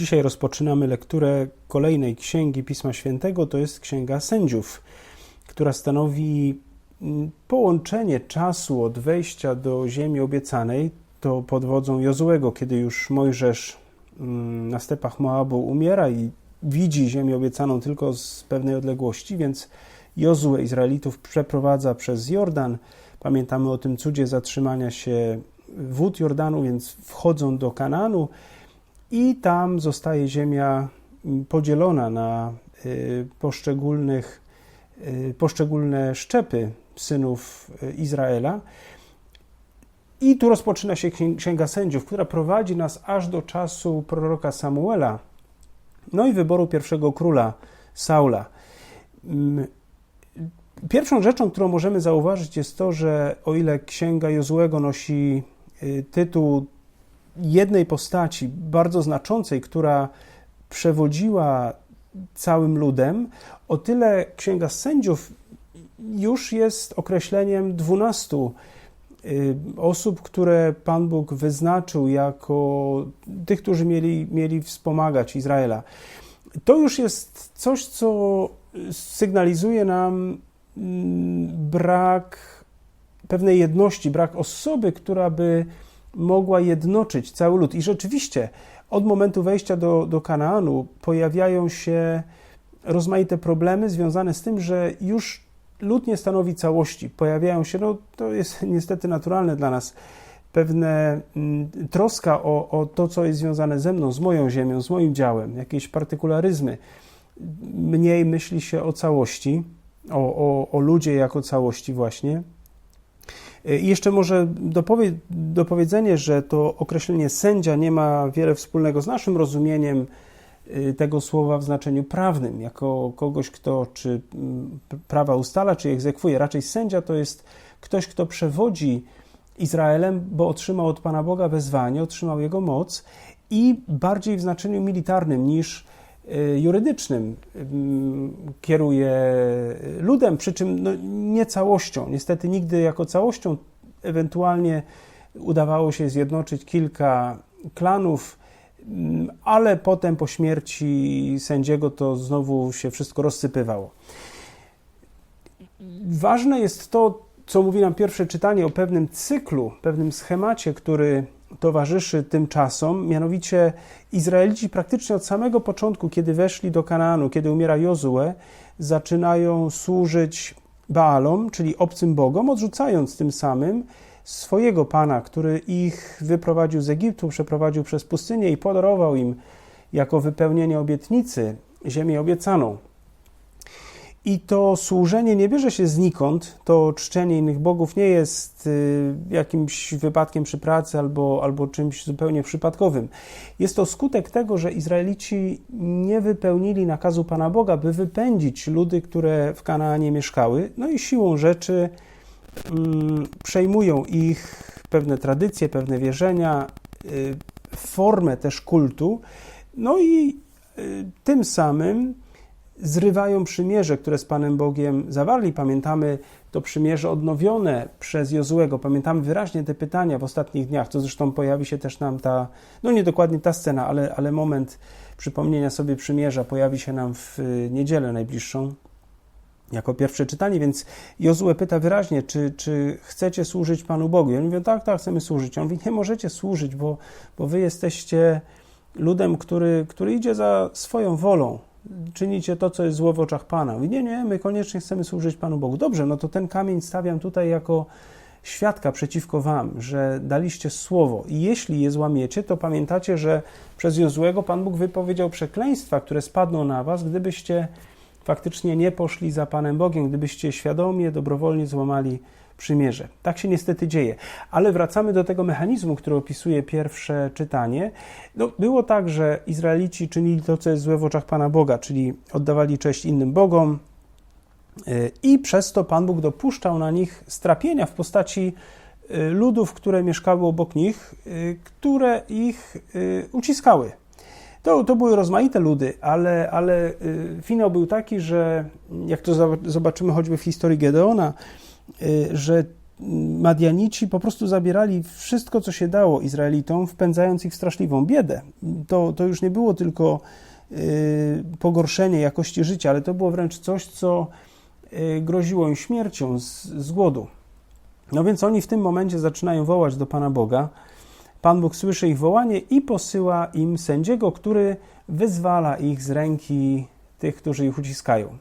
Dzisiaj rozpoczynamy lekturę kolejnej księgi Pisma Świętego, to jest Księga Sędziów, która stanowi mm, połączenie czasu od wejścia do ziemi obiecanej, to pod wodzą Jozłego, kiedy już Mojżesz mm, na stepach Moabu umiera i widzi ziemię obiecaną tylko z pewnej odległości, więc Jozue Izraelitów przeprowadza przez Jordan. Pamiętamy o tym cudzie zatrzymania się wód Jordanu, więc wchodzą do Kananu i tam zostaje ziemia mm, podzielona na y, poszczególnych, y, poszczególne szczepy synów y, Izraela. I tu rozpoczyna się Księga Sędziów, która prowadzi nas aż do czasu proroka Samuela, no i wyboru pierwszego króla Saula. Mm, pierwszą rzeczą, którą możemy zauważyć, jest to, że o ile Księga Jozłego nosi tytuł jednej postaci bardzo znaczącej, która przewodziła całym ludem, o tyle Księga Sędziów już jest określeniem dwunastu y, osób, które Pan Bóg wyznaczył jako tych, którzy mieli, mieli wspomagać Izraela. To już jest coś, co sygnalizuje nam mm, brak pewnej jedności, brak osoby, która by mogła jednoczyć cały lud. I rzeczywiście od momentu wejścia do, do Kanaanu pojawiają się rozmaite problemy związane z tym, że już lud nie stanowi całości. Pojawiają się, no to jest niestety naturalne dla nas, pewne mm, troska o, o to, co jest związane ze mną, z moją ziemią, z moim działem, jakieś partykularyzmy. Mniej myśli się o całości, o, o, o ludzie jako całości właśnie. I jeszcze może dopowie, dopowiedzenie, że to określenie sędzia nie ma wiele wspólnego z naszym rozumieniem y, tego słowa w znaczeniu prawnym, jako kogoś, kto czy mm, prawa ustala, czy egzekwuje. Raczej sędzia to jest ktoś, kto przewodzi Izraelem, bo otrzymał od Pana Boga wezwanie, otrzymał jego moc i bardziej w znaczeniu militarnym niż Y, jurydycznym kieruje ludem, przy czym no, nie całością. Niestety nigdy jako całością ewentualnie udawało się zjednoczyć kilka klanów, ale potem po śmierci sędziego to znowu się wszystko rozsypywało. Ważne jest to, co mówi nam pierwsze czytanie o pewnym cyklu, pewnym schemacie, który towarzyszy tym czasom, mianowicie Izraelici praktycznie od samego początku, kiedy weszli do Kanaanu, kiedy umiera Jozue, zaczynają służyć Baalom, czyli obcym bogom, odrzucając tym samym swojego Pana, który ich wyprowadził z Egiptu, przeprowadził przez pustynię i podarował im jako wypełnienie obietnicy ziemię obiecaną. I to służenie nie bierze się znikąd, to czczenie innych bogów nie jest y, jakimś wypadkiem przy pracy albo, albo czymś zupełnie przypadkowym. Jest to skutek tego, że Izraelici nie wypełnili nakazu Pana Boga, by wypędzić ludy, które w Kanaanie mieszkały, no i siłą rzeczy mm, przejmują ich pewne tradycje, pewne wierzenia, y, formę też kultu, no i y, tym samym zrywają przymierze, które z Panem Bogiem zawarli. Pamiętamy to przymierze odnowione przez Jozłego. Pamiętamy wyraźnie te pytania w ostatnich dniach. To zresztą pojawi się też nam ta, no nie dokładnie ta scena, ale, ale moment przypomnienia sobie przymierza pojawi się nam w niedzielę najbliższą jako pierwsze czytanie, więc Jozue pyta wyraźnie, czy, czy chcecie służyć Panu Bogu? I oni mówią, tak, tak, chcemy służyć. On mówi, nie możecie służyć, bo, bo wy jesteście ludem, który, który idzie za swoją wolą, czynicie to, co jest zło w oczach Pana. Mówi, nie, nie, my koniecznie chcemy służyć Panu Bogu. Dobrze, no to ten kamień stawiam tutaj jako świadka przeciwko wam, że daliście słowo i jeśli je złamiecie, to pamiętacie, że przez Jozłego Pan Bóg wypowiedział przekleństwa, które spadną na was, gdybyście faktycznie nie poszli za Panem Bogiem, gdybyście świadomie, dobrowolnie złamali przymierze. Tak się niestety dzieje. Ale wracamy do tego mechanizmu, który opisuje pierwsze czytanie. No, było tak, że Izraelici czynili to, co jest złe w oczach Pana Boga, czyli oddawali cześć innym bogom, y, i przez to Pan Bóg dopuszczał na nich strapienia w postaci y, ludów, które mieszkały obok nich, y, które ich uciskały. To, to były rozmaite ludy, ale, ale finał był taki, że jak to zobaczymy choćby w historii Gedeona, że Madianici po prostu zabierali wszystko, co się dało Izraelitom, wpędzając ich w straszliwą biedę. To, to już nie było tylko y, pogorszenie jakości życia, ale to było wręcz coś, co y, groziło im śmiercią z, z głodu. No więc oni w tym momencie zaczynają wołać do Pana Boga. Pan Bóg słyszy ich wołanie i posyła im sędziego, który wyzwala ich z ręki tych, którzy ich uciskają.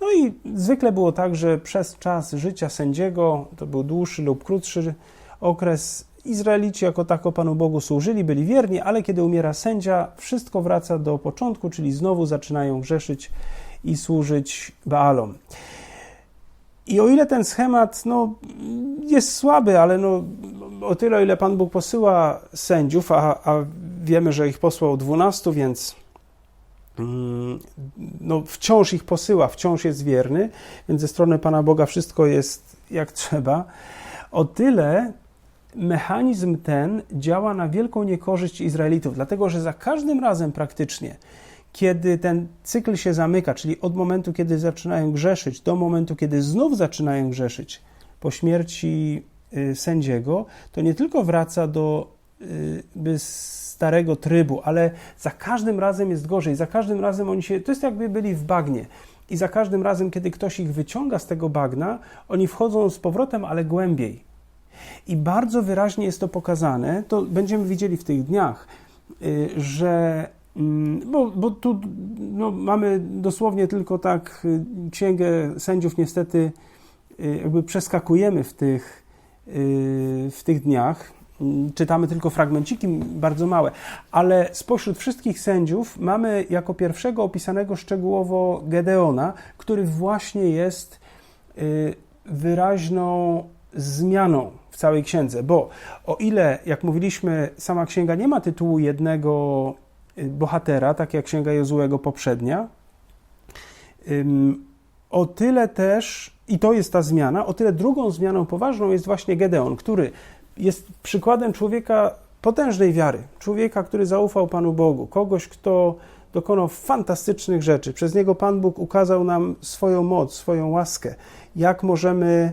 No i zwykle było tak, że przez czas życia sędziego, to był dłuższy lub krótszy okres, Izraelici jako tako Panu Bogu służyli, byli wierni, ale kiedy umiera sędzia, wszystko wraca do początku, czyli znowu zaczynają grzeszyć i służyć Baalom. I o ile ten schemat no, jest słaby, ale no, o tyle, o ile Pan Bóg posyła sędziów, a, a wiemy, że ich posłał dwunastu, więc no, wciąż ich posyła, wciąż jest wierny, więc ze strony Pana Boga wszystko jest jak trzeba. O tyle mechanizm ten działa na wielką niekorzyść Izraelitów, dlatego że za każdym razem praktycznie kiedy ten cykl się zamyka, czyli od momentu, kiedy zaczynają grzeszyć, do momentu, kiedy znów zaczynają grzeszyć po śmierci y, sędziego, to nie tylko wraca do y, starego trybu, ale za każdym razem jest gorzej. Za każdym razem oni się. To jest jakby byli w bagnie. I za każdym razem, kiedy ktoś ich wyciąga z tego bagna, oni wchodzą z powrotem, ale głębiej. I bardzo wyraźnie jest to pokazane, to będziemy widzieli w tych dniach, y, że Mm, bo, bo tu no, mamy dosłownie tylko tak y, księgę sędziów, niestety jakby przeskakujemy w tych, w tych dniach. Mm, czytamy tylko fragmenciki bardzo małe, ale spośród wszystkich sędziów mamy jako pierwszego opisanego szczegółowo Gedeona, który właśnie jest wyraźną zmianą w całej księdze, bo o ile, jak mówiliśmy, sama księga nie ma tytułu jednego bohatera, tak jak Księga Jozułego poprzednia. O tyle też, i to jest ta zmiana, o tyle drugą zmianą poważną jest właśnie Gedeon, który jest przykładem człowieka potężnej wiary, człowieka, który zaufał Panu Bogu, kogoś, kto dokonał fantastycznych rzeczy. Przez niego Pan Bóg ukazał nam swoją moc, swoją łaskę, jak możemy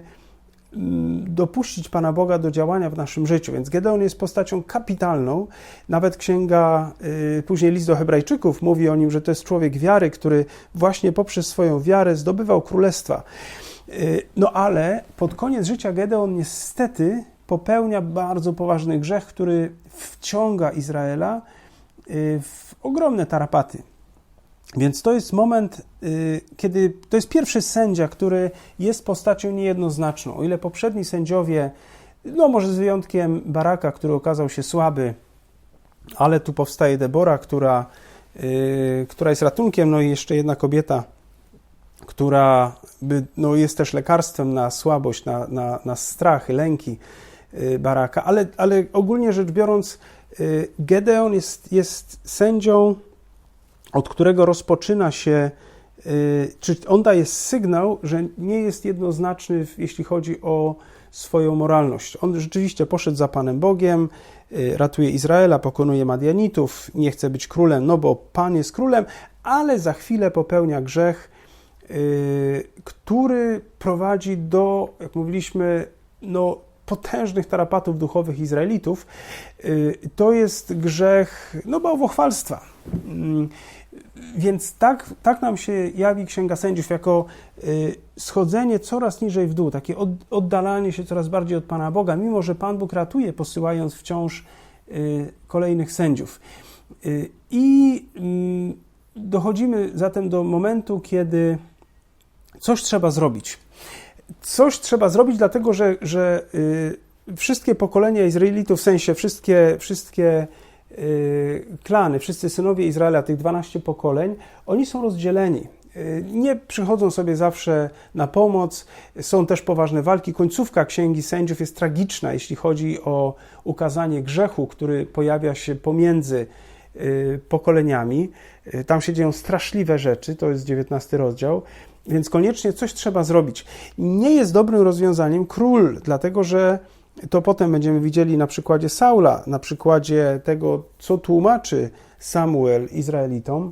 Mm, dopuścić Pana Boga do działania w naszym życiu. Więc Gedeon jest postacią kapitalną. Nawet księga, y, później list do Hebrajczyków mówi o nim, że to jest człowiek wiary, który właśnie poprzez swoją wiarę zdobywał królestwa. Y, no ale pod koniec życia Gedeon niestety popełnia bardzo poważny grzech, który wciąga Izraela y, w ogromne tarapaty. Więc to jest moment, y, kiedy to jest pierwszy sędzia, który jest postacią niejednoznaczną. O ile poprzedni sędziowie, no może z wyjątkiem Baraka, który okazał się słaby, ale tu powstaje Debora, która, y, która jest ratunkiem, no i jeszcze jedna kobieta, która no jest też lekarstwem na słabość, na, na, na strachy, lęki Baraka, ale, ale ogólnie rzecz biorąc, Gedeon jest, jest sędzią, od którego rozpoczyna się, y, czy on daje sygnał, że nie jest jednoznaczny, jeśli chodzi o swoją moralność. On rzeczywiście poszedł za Panem Bogiem, y, ratuje Izraela, pokonuje Madianitów, nie chce być królem, no bo Pan jest królem, ale za chwilę popełnia grzech, y, który prowadzi do, jak mówiliśmy, no, potężnych tarapatów duchowych Izraelitów. To jest grzech no, bałwochwalstwa. Mm, więc tak, tak nam się jawi Księga Sędziów jako y, schodzenie coraz niżej w dół, takie oddalanie się coraz bardziej od Pana Boga, mimo że Pan Bóg ratuje, posyłając wciąż y, kolejnych sędziów. Y, I mm, dochodzimy zatem do momentu, kiedy coś trzeba zrobić. Coś trzeba zrobić, dlatego że, że wszystkie pokolenia Izraelitów, w sensie wszystkie, wszystkie Y, klany, wszyscy synowie Izraela, tych 12 pokoleń, oni są rozdzieleni. Y, nie przychodzą sobie zawsze na pomoc, są też poważne walki. Końcówka Księgi Sędziów jest tragiczna, jeśli chodzi o ukazanie grzechu, który pojawia się pomiędzy y, pokoleniami. Tam się dzieją straszliwe rzeczy, to jest 19 rozdział, więc koniecznie coś trzeba zrobić. Nie jest dobrym rozwiązaniem król, dlatego że to potem będziemy widzieli na przykładzie Saula, na przykładzie tego, co tłumaczy Samuel Izraelitom.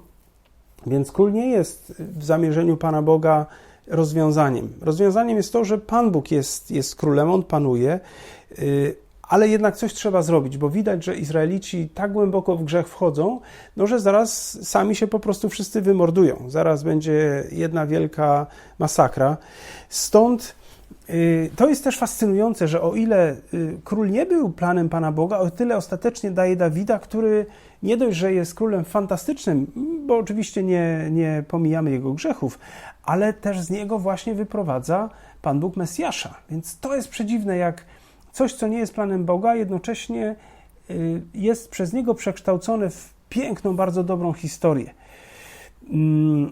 Więc król nie jest w zamierzeniu Pana Boga rozwiązaniem. Rozwiązaniem jest to, że Pan Bóg jest, jest królem, on panuje, y, ale jednak coś trzeba zrobić, bo widać, że Izraelici tak głęboko w grzech wchodzą, no że zaraz sami się po prostu wszyscy wymordują. Zaraz będzie jedna wielka masakra. Stąd y, to jest też fascynujące, że o ile y, król nie był planem Pana Boga, o tyle ostatecznie daje Dawida, który nie dość, że jest królem fantastycznym, bo oczywiście nie, nie pomijamy jego grzechów, ale też z niego właśnie wyprowadza Pan Bóg Mesjasza. Więc to jest przedziwne, jak coś, co nie jest planem Boga, jednocześnie y, jest przez niego przekształcone w piękną, bardzo dobrą historię. Mm,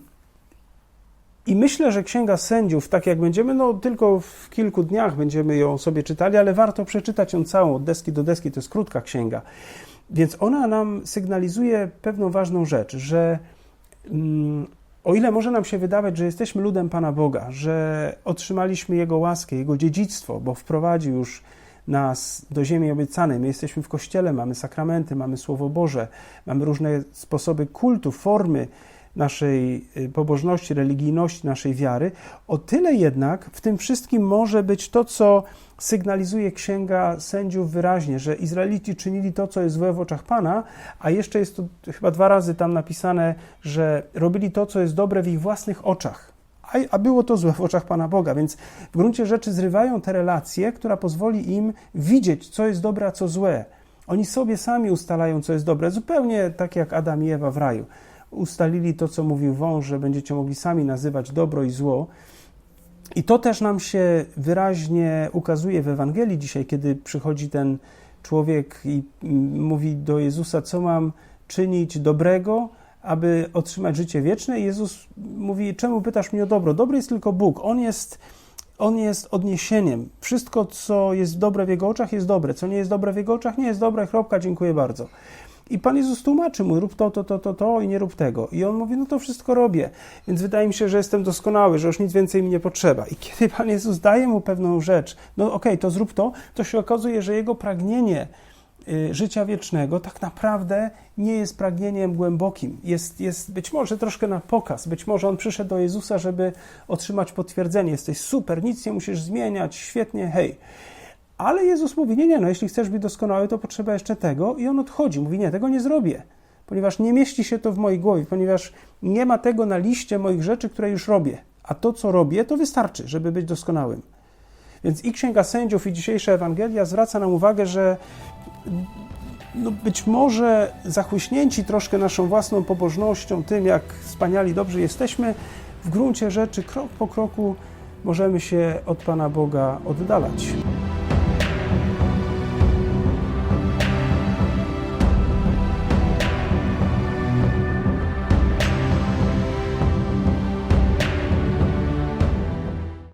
I myślę, że Księga Sędziów, tak jak będziemy, no tylko w kilku dniach będziemy ją sobie czytali, ale warto przeczytać ją całą, od deski do deski, to jest krótka księga. Więc ona nam sygnalizuje pewną ważną rzecz, że mm, o ile może nam się wydawać, że jesteśmy ludem Pana Boga, że otrzymaliśmy Jego łaskę, Jego dziedzictwo, bo wprowadził już nas do ziemi obiecanej. My jesteśmy w kościele, mamy sakramenty, mamy Słowo Boże, mamy różne sposoby kultu, formy naszej y, pobożności, religijności, naszej wiary. O tyle jednak w tym wszystkim może być to, co sygnalizuje Księga Sędziów wyraźnie, że Izraelici czynili to, co jest złe w oczach Pana, a jeszcze jest to chyba dwa razy tam napisane, że robili to, co jest dobre w ich własnych oczach. A, a było to złe w oczach Pana Boga, więc w gruncie rzeczy zrywają te relacje, która pozwoli im widzieć, co jest dobre, a co złe. Oni sobie sami ustalają, co jest dobre, zupełnie tak jak Adam i Ewa w raju. Ustalili to, co mówił wąż, że będziecie mogli sami nazywać dobro i zło. I to też nam się wyraźnie ukazuje w Ewangelii dzisiaj, kiedy przychodzi ten człowiek i mm, mówi do Jezusa, co mam czynić dobrego, aby otrzymać życie wieczne. Jezus mówi, czemu pytasz mnie o dobro? Dobry jest tylko Bóg. On jest, on jest odniesieniem. Wszystko, co jest dobre w Jego oczach, jest dobre. Co nie jest dobre w Jego oczach, nie jest dobre. Kropka, dziękuję bardzo. I Pan Jezus tłumaczy mu, rób to, to, to, to, to i nie rób tego. I on mówi, no to wszystko robię. Więc wydaje mi się, że jestem doskonały, że już nic więcej mi nie potrzeba. I kiedy Pan Jezus daje mu pewną rzecz, no okej, okay, to zrób to, to się okazuje, że jego pragnienie życia wiecznego tak naprawdę nie jest pragnieniem głębokim. Jest, jest być może troszkę na pokaz. Być może on przyszedł do Jezusa, żeby otrzymać potwierdzenie. Jesteś super, nic nie musisz zmieniać, świetnie, hej. Ale Jezus mówi: Nie, nie, no jeśli chcesz być doskonały, to potrzeba jeszcze tego, i on odchodzi. Mówi: Nie, tego nie zrobię, ponieważ nie mieści się to w mojej głowie, ponieważ nie ma tego na liście moich rzeczy, które już robię. A to, co robię, to wystarczy, żeby być doskonałym. Więc i Księga Sędziów, i dzisiejsza Ewangelia zwraca nam uwagę, że no być może zachłyśnięci troszkę naszą własną pobożnością, tym jak wspaniali, dobrzy jesteśmy, w gruncie rzeczy krok po kroku możemy się od Pana Boga oddalać.